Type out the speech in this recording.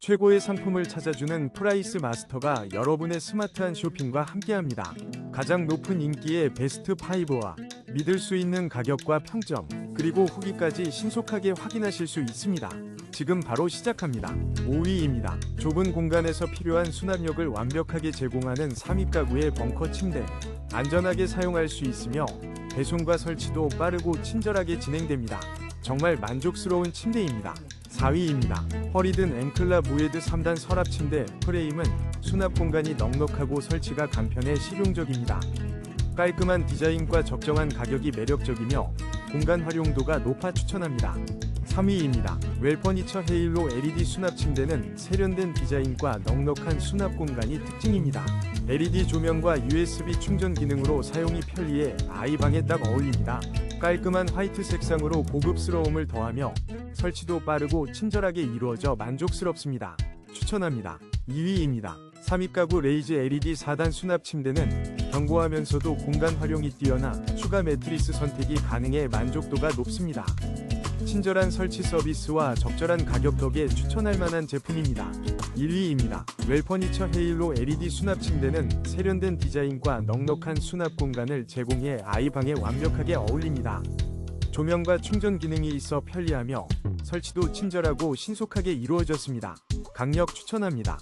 최고의 상품을 찾아주는 프라이스 마스터가 여러분의 스마트한 쇼핑과 함께합니다. 가장 높은 인기의 베스트 5와 믿을 수 있는 가격과 평점, 그리고 후기까지 신속하게 확인하실 수 있습니다. 지금 바로 시작합니다. 5위입니다. 좁은 공간에서 필요한 수납력을 완벽하게 제공하는 3입 가구의 벙커 침대. 안전하게 사용할 수 있으며 배송과 설치도 빠르고 친절하게 진행됩니다. 정말 만족스러운 침대입니다. 4위입니다. 허리든 앵클라 무에드 3단 서랍 침대 프레임은 수납 공간이 넉넉하고 설치가 간편해 실용적입니다. 깔끔한 디자인과 적정한 가격이 매력적이며 공간 활용도가 높아 추천합니다. 3위입니다. 웰퍼니처 헤일로 LED 수납 침대는 세련된 디자인과 넉넉한 수납 공간이 특징입니다. LED 조명과 USB 충전 기능으로 사용이 편리해 아이 방에 딱 어울립니다. 깔끔한 화이트 색상으로 고급스러움을 더하며 설치도 빠르고 친절하게 이루어져 만족스럽습니다. 추천합니다. 2위입니다. 3입 가구 레이즈 LED 4단 수납 침대는 견고하면서도 공간 활용이 뛰어나 추가 매트리스 선택이 가능해 만족도가 높습니다. 친절한 설치 서비스와 적절한 가격 덕에 추천할 만한 제품입니다. 1위입니다. 웰퍼니처 헤일로 LED 수납 침대는 세련된 디자인과 넉넉한 수납 공간을 제공해 아이 방에 완벽하게 어울립니다. 조명과 충전 기능이 있어 편리하며 설치도 친절하고 신속하게 이루어졌습니다. 강력 추천합니다.